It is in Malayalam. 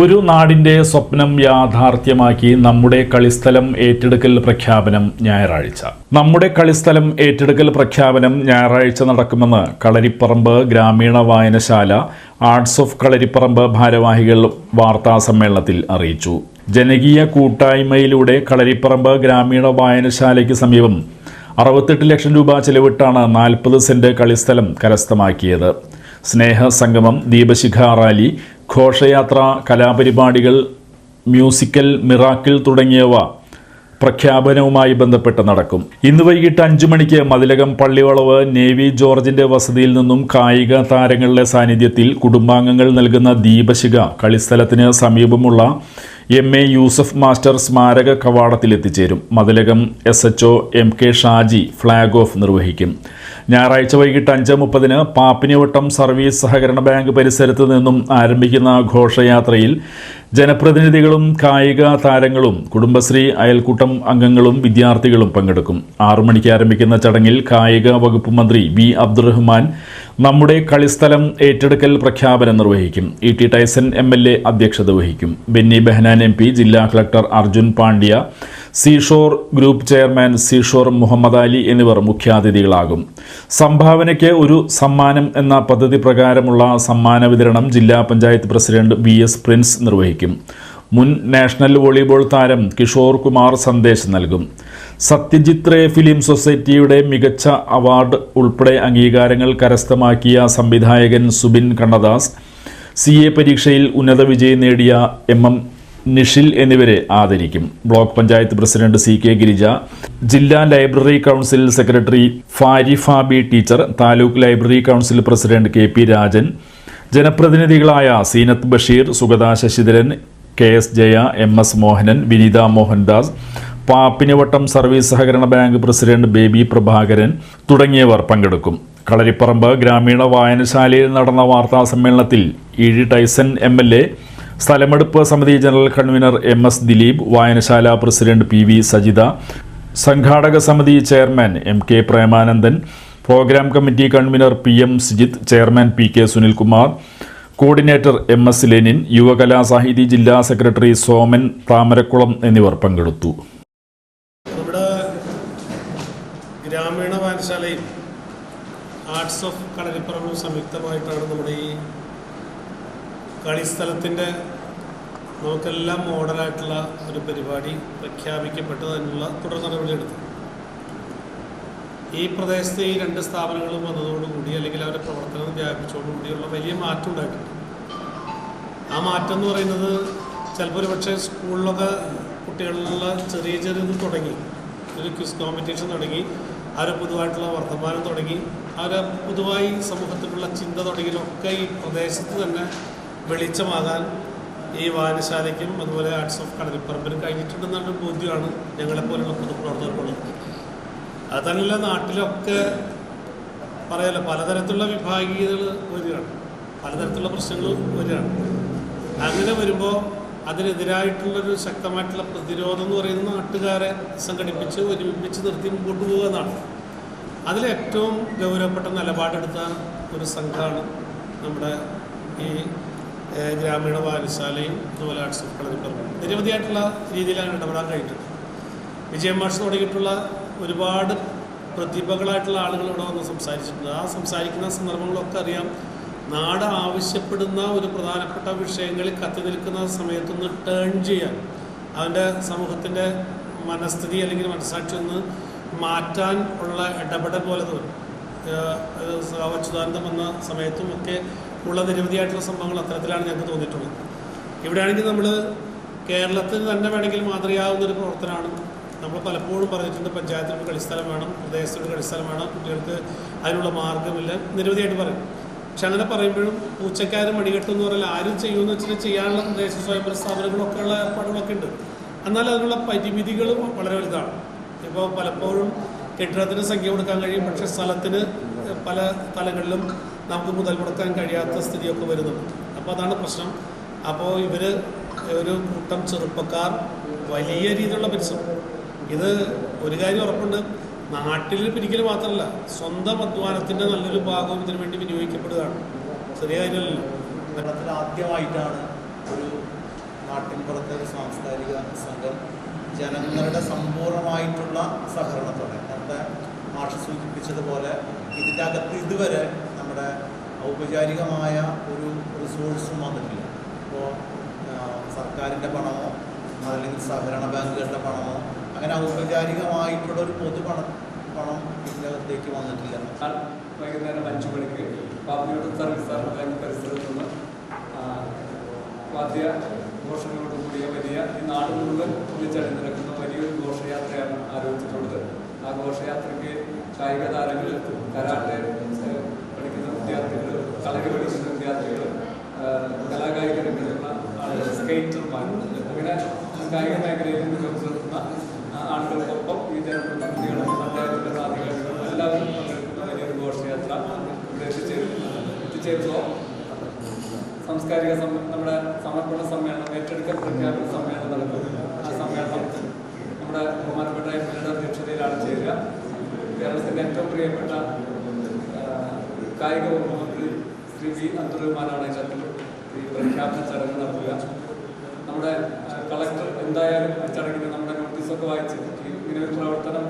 ഒരു നാടിന്റെ സ്വപ്നം യാഥാർത്ഥ്യമാക്കി നമ്മുടെ കളിസ്ഥലം ഏറ്റെടുക്കൽ പ്രഖ്യാപനം ഞായറാഴ്ച. നമ്മുടെ കളിസ്ഥലം ഏറ്റെടുക്കൽ പ്രഖ്യാപനം ഞായറാഴ്ച നടക്കുമെന്ന് കളരിപ്പറമ്പ് ഗ്രാമീണ വായനശാല ആർട്സ് ഓഫ് കളരിപ്പറമ്പ് ഭാരവാഹികൾ വാർത്താ സമ്മേളനത്തിൽ അറിയിച്ചു. ജനകീയ കൂട്ടായ്മയിലൂടെ കളരിപ്പറമ്പ് ഗ്രാമീണ വായനശാലയ്ക്ക് സമീപം അറുപത്തെട്ട് ലക്ഷം രൂപ ചെലവിട്ടാണ് നാൽപ്പത് സെന്റ് കളിസ്ഥലം കരസ്ഥമാക്കിയത്. സ്നേഹസംഗമം ദീപശിഖ റാലി ഘോഷയാത്ര കലാപരിപാടികൾ മ്യൂസിക്കൽ മിറാക്കിൾ തുടങ്ങിയവ പ്രഖ്യാപനവുമായി ബന്ധപ്പെട്ട് നടക്കും. ഇന്ന് വൈകിട്ട് അഞ്ചു മണിക്ക് മതിലകം പള്ളിവളവ് നേവി ജോർജിന്റെ വസതിയിൽ നിന്നും കായിക താരങ്ങളുടെ സാന്നിധ്യത്തിൽ കുടുംബാംഗങ്ങൾ നൽകുന്ന ദീപശിഖ കളിസ്ഥലത്തിന് സമീപമുള്ള എം. എ. യൂസഫ് മാസ്റ്റർ സ്മാരക കവാടത്തിൽ എത്തിച്ചേരും Mathilakam S H O M. K. Shaji flag off നിർവഹിക്കും. ഞായറാഴ്ച വൈകിട്ട് അഞ്ച് മുപ്പതിന് പാപ്പിനിവട്ടം സർവീസ് സഹകരണ ബാങ്ക് പരിസരത്ത് നിന്നും ആരംഭിക്കുന്ന ഘോഷയാത്രയിൽ ജനപ്രതിനിധികളും കായിക താരങ്ങളും കുടുംബശ്രീ അയൽക്കൂട്ടം അംഗങ്ങളും വിദ്യാർത്ഥികളും പങ്കെടുക്കും. ആറു മണിക്ക് ആരംഭിക്കുന്ന ചടങ്ങിൽ കായിക വകുപ്പ് മന്ത്രി വി അബ്ദുറഹ്മാൻ നമ്മുടെ കളിസ്ഥലം ഏറ്റെടുക്കൽ പ്രഖ്യാപനം നിർവഹിക്കും. E T Tyson M L A അധ്യക്ഷത വഹിക്കും. ബെന്നി ബെഹനാൻ എം പി ജില്ലാ collector Arjun Pandya Seashore group chairman Seashore Muhammad Ali എന്നിവർ മുഖ്യാതിഥികളാകും. സംഭാവനയ്ക്ക് ഒരു സമ്മാനം എന്ന പദ്ധതി പ്രകാരമുള്ള സമ്മാന വിതരണം ജില്ലാ panchayat president V S Prince നിർവഹിക്കും. മുൻ നാഷണൽ വോളിബോൾ താരം കിഷോർ കുമാർ സന്ദേശം നൽകും. സത്യജിത് റേ ഫിലിം സൊസൈറ്റിയുടെ മികച്ച അവാർഡ് ഉൾപ്പെടെ അംഗീകാരങ്ങൾ കരസ്ഥമാക്കിയ സംവിധായകൻ സുബിൻ കണ്ണദാസ് സി എ പരീക്ഷയിൽ ഉന്നത വിജയം നേടിയ എം എം നിഷിൽ എന്നിവരെ ആദരിക്കും. Block panchayat president C K Girija ജില്ലാ library council secretary Farifa B teacher taluk library council president K P Rajan ജനപ്രതിനിധികളായ Seenath Basheer Sugatha Sasidharan K S Jaya M S Mohanan Vineetha Mohandas Pappinivattam service സഹകരണ ബാങ്ക് പ്രസിഡന്റ് ബേബി പ്രഭാകരൻ തുടങ്ങിയവർ പങ്കെടുക്കും. കളരിപ്പറമ്പ് ഗ്രാമീണ വായനശാലയിൽ നടന്ന വാർത്താ സമ്മേളനത്തിൽ E D Tyson M L A സ്ഥലമെടുപ്പ് സമിതി general convener M S Dileep വായനശാല പ്രസിഡന്റ് പി വി സജിത സംഘാടക സമിതി chairman M K Premanandan program committee convener P M Sijith chairman P K Sunilkumar coordinator M S Lenin Yuvakala Sahithi ജില്ലാ സെക്രട്ടറി സോമൻ താമരക്കുളം എന്നിവർ പങ്കെടുത്തു. നമ്മുടെ ഗ്രാമീണ വായനശാലയും ആർട്സ് ഓഫ് കളരിപ്പറമ്പും സംയുക്തമായിട്ടാണ് നമ്മുടെ ഈ കളിസ്ഥലത്തിന്റെ നമുക്കെല്ലാം മോഡലായിട്ടുള്ള ഒരു പരിപാടി പ്രഖ്യാപിക്കപ്പെട്ടതിനുള്ള തുടർ നടപടിയെടുത്തത് ഈ പ്രദേശത്ത് ഈ രണ്ട് സ്ഥാപനങ്ങളും വന്നതോടുകൂടി അല്ലെങ്കിൽ അവരുടെ പ്രവർത്തനം വ്യാപിച്ചതോടുകൂടിയുള്ള വലിയ മാറ്റം ഉണ്ടായിട്ടുണ്ട്. ആ മാറ്റം എന്ന് പറയുന്നത് ചിലപ്പോൾ ഒരു പക്ഷേ സ്കൂളിലൊക്കെ കുട്ടികളിലുള്ള ചെറിയ ചെറിയ തുടങ്ങി. ഒരു ക്വിസ് കോമ്പറ്റീഷൻ തുടങ്ങി. അവരെ പുതുവായിട്ടുള്ള വർത്തമാനം തുടങ്ങി. അവരെ പൊതുവായി സമൂഹത്തിലുള്ള ചിന്ത തുടങ്ങിയതൊക്കെ ഈ പ്രദേശത്ത് തന്നെ വെളിച്ചമാകാൻ ഈ വായനശാലയ്ക്കും അതുപോലെ ആർട്സ് ഓഫ് കടലിപ്പറമ്പിനും കഴിഞ്ഞിട്ടുണ്ടെന്നുള്ള ബോധ്യമാണ് ഞങ്ങളെപ്പോലുള്ള പൊതുപ്രവർത്തകർക്കുള്ളത്. അതല്ല നാട്ടിലൊക്കെ പറയാലോ പലതരത്തിലുള്ള വിഭാഗീയതകൾ വരികയാണ്. പലതരത്തിലുള്ള പ്രശ്നങ്ങൾ വരികയാണ്. അങ്ങനെ വരുമ്പോൾ അതിനെതിരായിട്ടുള്ളൊരു ശക്തമായിട്ടുള്ള പ്രതിരോധം എന്ന് പറയുന്നത് നാട്ടുകാരെ സംഘടിപ്പിച്ച് ഒരുമിപ്പിച്ച് നിർത്തി മുമ്പോട്ട് പോകുക എന്നാണ്. അതിലേറ്റവും ഗൗരവപ്പെട്ട നിലപാടെടുത്ത ഒരു സംഘമാണ് നമ്മുടെ ഈ ഗ്രാമീണ വായനശാലയും അതുപോലെ ആർട്സ് കളരിപ്പറമ്പും നിരവധിയായിട്ടുള്ള രീതിയിലാണ് ഇടപെടാൻ കഴിഞ്ഞിട്ടുണ്ട് വിജയം മാഷ് തുടങ്ങിയിട്ടുള്ള ഒരുപാട് പ്രതിഭകളായിട്ടുള്ള ആളുകൾ ഇവിടെ വന്ന് സംസാരിച്ചിട്ടുണ്ട്. ആ സംസാരിക്കുന്ന സന്ദർഭങ്ങളൊക്കെ അറിയാം. നാട് ആവശ്യപ്പെടുന്ന ഒരു പ്രധാനപ്പെട്ട വിഷയങ്ങളിൽ കത്തി നിൽക്കുന്ന സമയത്തൊന്ന് ടേൺ ചെയ്യാൻ അവന്റെ സമൂഹത്തിന്റെ മനസ്ഥിതി അല്ലെങ്കിൽ മനസ്സാക്ഷി ഒന്ന് മാറ്റാൻ ഉള്ള ഇടപെടൽ പോലെ തോന്നും. അച്യുതാനന്ദം വന്ന സമയത്തും ഒക്കെ ഉള്ള നിരവധിയായിട്ടുള്ള സംഭവങ്ങൾ അത്തരത്തിലാണ് ഞങ്ങൾക്ക് തോന്നിയിട്ടുള്ളത്. ഇവിടെയാണെങ്കിൽ നമ്മൾ കേരളത്തിൽ തന്നെ വേണമെങ്കിൽ മാതൃകയാവുന്ന ഒരു പ്രവർത്തനമാണ് നമ്മൾ പലപ്പോഴും പറഞ്ഞിട്ടുണ്ട് പഞ്ചായത്തിൽ ഒരു കളിസ്ഥലം വേണം പ്രദേശത്തൊരു കളിസ്ഥലം വേണം കുട്ടികൾക്ക് അതിനുള്ള മാർഗമില്ല നിരവധിയായിട്ട് പറയും. പക്ഷെ അങ്ങനെ പറയുമ്പോഴും പൂച്ചക്കാരും മണികെട്ടും എന്ന് പറഞ്ഞാൽ ആരും ചെയ്യുമെന്ന് വെച്ചാൽ ചെയ്യാനുള്ള പ്രദേശ സ്വയംഭരണ സ്ഥാപനങ്ങളൊക്കെ ഉള്ള ഏർപ്പാടുകളൊക്കെ ഉണ്ട്. എന്നാൽ അതിനുള്ള പരിമിതികളും വളരെ വലുതാണ്. ഇപ്പോൾ പലപ്പോഴും കെട്ടിടത്തിന് സംഖ്യ കൊടുക്കാൻ കഴിയും പക്ഷേ സ്ഥലത്തിന് പല തലങ്ങളിലും നമുക്ക് മുതൽ മുടക്കാൻ കഴിയാത്ത സ്ഥിതിയൊക്കെ വരുന്നുണ്ട്. അപ്പോൾ അതാണ് പ്രശ്നം. അപ്പോൾ ഇവർ ഒരു കൂട്ടം ചെറുപ്പക്കാർ വലിയ രീതിയിലുള്ള പരിശ്രമം. ഇത് ഒരു കാര്യം ഉറപ്പുണ്ട്. നാട്ടിൽ പിരിക്കൽ മാത്രമല്ല സ്വന്തം അധ്വാനത്തിന്റെ നല്ലൊരു ഭാഗവും ഇതിനു വേണ്ടി വിനിയോഗിക്കപ്പെടുകയാണ്. ചെറിയ കാര്യമല്ലല്ലോ. കേരളത്തിൽ ആദ്യമായിട്ടാണ് ഒരു നാട്ടിൻപുറത്തെ ഒരു സാംസ്കാരിക സംഘം ജനങ്ങളുടെ സമ്പൂർണമായിട്ടുള്ള സഹകരണത്തോടെ നേരത്തെ മാഷ് സൂചിപ്പിച്ചതുപോലെ ഇതിന്റെ അകത്ത് ഇതുവരെ നമ്മുടെ ഔപചാരികമായ ഒരു റിസോഴ്സും വന്നിട്ടില്ല. ഇപ്പോൾ സർക്കാരിന്റെ പണമോ അല്ലെങ്കിൽ സഹകരണ ബാങ്കുകളുടെ പണമോ അങ്ങനെ ഔപചാരികമായിട്ടുള്ള ഒരു പൊതു പണം പണം ഇതിനകത്തേക്ക് വന്നിട്ടില്ല. വൈകുന്നേരം അഞ്ചു മണിക്ക് പാപ്പിയോട് സർവീസ് ബാങ്ക് പരിസരത്ത് നിന്ന് വാദ്യ ഘോഷങ്ങളോട് കൂടിയ വലിയ ഈ നാട് മുഴുവൻ ഒന്നിച്ചടങ്ങി നിൽക്കുന്ന വലിയൊരു ഘോഷയാത്രയാണ് ആരോപിച്ചിട്ടുള്ളത് ആ ഘോഷയാത്രയ്ക്ക് കായിക താരങ്ങൾ കരാട്ടെ പഠിക്കുന്ന വിദ്യാർത്ഥികൾ കളരി പഠിക്കുന്ന വിദ്യാർത്ഥികൾ കലാകായിക രംഗത്തുള്ള സ്കേറ്റർമാർ അങ്ങനെ കായിക മേഖലയിൽ ആ ആളുകൾക്കൊപ്പം ഈ ജനപ്രതിനിധികളും പഞ്ചായത്തിന്റെ പ്രാധികാരികളും എല്ലാവരും പങ്കെടുക്കുന്ന വലിയൊരു ഘോഷയാത്ര ഇവിടെ എത്തിച്ചേരുന്നു. എത്തിച്ചേരുമ്പോൾ സാംസ്കാരിക നമ്മുടെ സമർപ്പണ സമ്മേളനം ഏറ്റെടുക്കൽ പ്രഖ്യാപന സമ്മേളനം നടക്കുന്നു ആ സമ്മേളനം നമ്മുടെ ബഹുമാനപ്പെട്ട എം എൽ അധ്യക്ഷതയിലാണ് ചേരുക. കേരളത്തിന്റെ ഏറ്റവും പ്രിയപ്പെട്ട കായിക വകുപ്പ് മന്ത്രി ശ്രീ വി അബ്ദുറഹ്മാനാണ് ഇതിനകത്ത് ഈ പ്രഖ്യാപന ചടങ്ങ് നടത്തുക. നമ്മുടെ കളക്ടർ എന്തായാലും അച്ചടക്കിന്റെ നമ്മുടെ നോട്ടീസൊക്കെ വായിച്ച് ഇങ്ങനെ ഒരു പ്രവർത്തനം